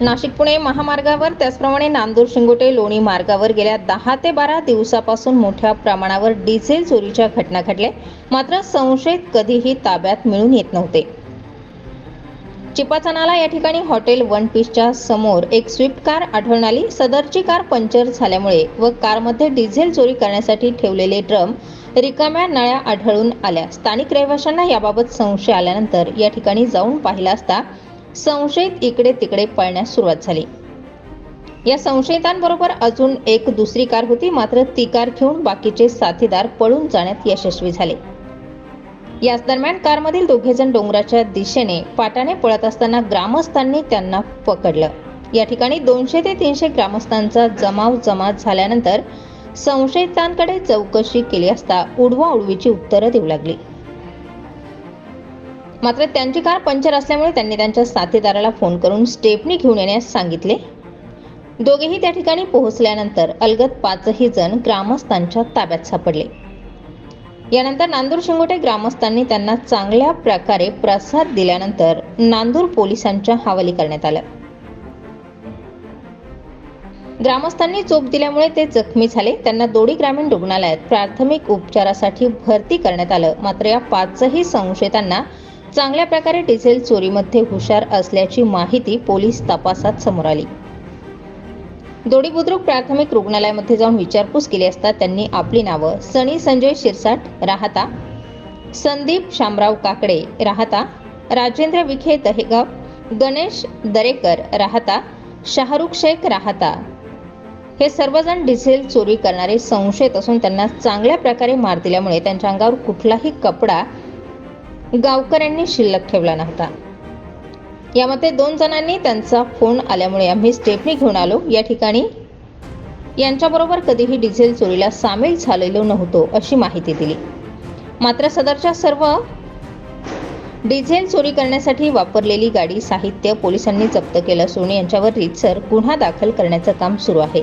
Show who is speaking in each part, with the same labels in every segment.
Speaker 1: नाशिक पुणे महामार्गावर त्याचप्रमाणे नांदूर शिंगोटे लोणी मार्गावर गेल्या दहा ते बारा दिवसापासून मोठ्या प्रमाणावर डिझेल चोरीच्या घटना घडल्या. मात्र संशयित कधीही ताब्यात मिळून येत नव्हते. चिपाचनाला या ठिकाणी हॉटेल वन पीसच्या समोर एक स्विफ्ट कार आढळून आली. सदरची कार पंक्चर झाल्यामुळे व कारमध्ये डिझेल चोरी करण्यासाठी ठेवलेले ड्रम रिकाम्या नळ्या आढळून आल्या. स्थानिक रहिवाशांना याबाबत संशय आल्यानंतर या ठिकाणी जाऊन पाहिला असता संशयित इकडे तिकडे पळण्यास सुरुवात झाली. या संशयितांबरोबर अजून एक दुसरी कार होती मात्र ती कार घेऊन बाकीचे साथीदार पळून जाण्यात यशस्वी झाले. याच दरम्यान कारमधील दोघेजण डोंगराच्या दिशेने पाटाने पळत असताना ग्रामस्थांनी त्यांना पकडलं. या ठिकाणी दोनशे ते तीनशे ग्रामस्थांचा जमाव जमा झाल्यानंतर संशयितांकडे चौकशी केली असता उडवा उडवीची उत्तरं देऊ लागली. मात्र त्यांची कार पंक्चर असल्यामुळे त्यांनी त्यांच्या साथीदाराला फोन करून स्टेपनी घेऊन येण्यास सांगितले. दोघेही त्या ठिकाणी पोहोचल्यानंतर अलगत पाचही जण ग्रामस्थांच्या ताब्यात सापडले. यानंतर नांदूर शिंगोटे ग्रामस्थांनी त्यांना चांगल्या प्रकारे प्रसाद दिल्यानंतर नांदूर पोलिसांच्या हवाली करण्यात आलं. ग्रामस्थांनी चोप दिल्यामुळे ते जखमी झाले. त्यांना दोडी ग्रामीण रुग्णालयात प्राथमिक उपचारासाठी भरती करण्यात आलं. मात्र या पाचही संशयितांना चांगल्या प्रकारे डिझेल चोरीमध्ये हुशार असल्याची माहिती पोलीस तपासात समोर आली. दोडी बुद्रुक प्राथमिक रुग्णालयामध्ये जाऊन विचारपूस केली असता त्यांनी आपली नावं सनी संजय शिरसाट राहता संदीप शामराव काकडे राहता राजेंद्र विखे दहेगाव गणेश दरेकर राहता शाहरुख शेख राहता. हे सर्वजण डिझेल चोरी करणारे संशयित असून त्यांना चांगल्या प्रकारे मार दिल्यामुळे त्यांच्या अंगावर कुठलाही कपडा गावकऱ्यांनी शिल्लक ठेवला नव्हता. यामध्ये दोन जणांनी त्यांचा फोन आल्यामुळे आम्ही स्टेपनी घेऊन आलो. या ठिकाणी यांच्याबरोबर कधीही डिझेल चोरीला सामील झालेलो नव्हतो अशी माहिती दिली. मात्र सदरच्या सर्व डिझेल चोरी करण्यासाठी वापरलेली गाडी साहित्य पोलिसांनी जप्त केलं असून यांच्यावर रीतसर गुन्हा दाखल करण्याचं काम सुरू आहे.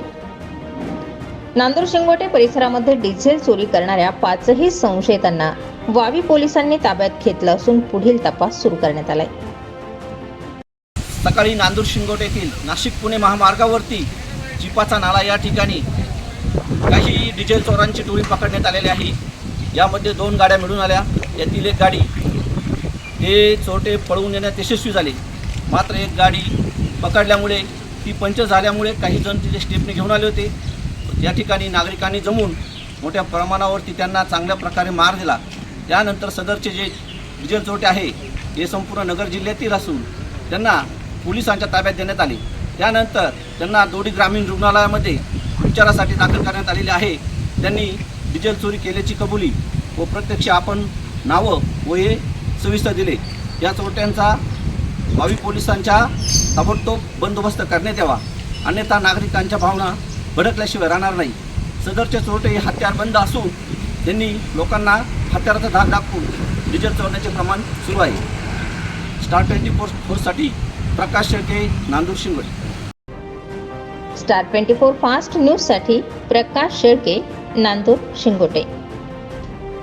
Speaker 1: नांदूर शिंगोटे परिसरामध्ये डिझेल चोरी करणाऱ्या पाचही संशयितांना वावी पोलिसांनी ताब्यात घेतलं असून पुढील तपास सुरू करण्यात आलाय.
Speaker 2: सकाळी नांदूर शिंगोट येथील नाशिक पुणे महामार्गावरती जिपाचा नाला या ठिकाणी काही डिझेल चोरांची टोळी पकडण्यात आलेली आहे. यामध्ये दोन गाड्या मिळून आल्या. यातील एक गाडी हे चोरटे पळवून येण्यात यशस्वी झाले. मात्र एक गाडी पकडल्यामुळे ती पंच झाल्यामुळे काही जण तिथे स्टेपने घेऊन आले होते. या ठिकाणी नागरिकांनी जमून मोठ्या प्रमाणावरती त्यांना चांगल्या प्रकारे मार दिला. त्यानंतर सदरचे जे डिझेल चोरटे आहे हे संपूर्ण नगर जिल्ह्यातील असून त्यांना पोलिसांच्या ताब्यात देण्यात आले. त्यानंतर त्यांना दोडी ग्रामीण रुग्णालयामध्ये उपचारासाठी दाखल करण्यात आलेले आहे. त्यांनी डिझेल चोरी केल्याची कबुली व प्रत्यक्ष आपण नावं व हे सविस्तर दिले. या चोरट्यांचा भावी पोलिसांच्या ताबडतोब बंदोबस्त करण्यात यावा. अन्यथा नागरिकांच्या भावना भडकल्याशिवाय राहणार नाही. सदरचे चोरटे हे हत्यार बंद असून त्यांनी लोकांना हत्याराचा धाक दाखवून डिझेल चोरण्याचे प्रमाण सुरू आहे. Star twenty four फोरसाठी Prakash Shelke Nandur Shingote
Speaker 1: star twenty four fast न्यूजसाठी प्रकाश शेळके नांदूर शिंगोटे.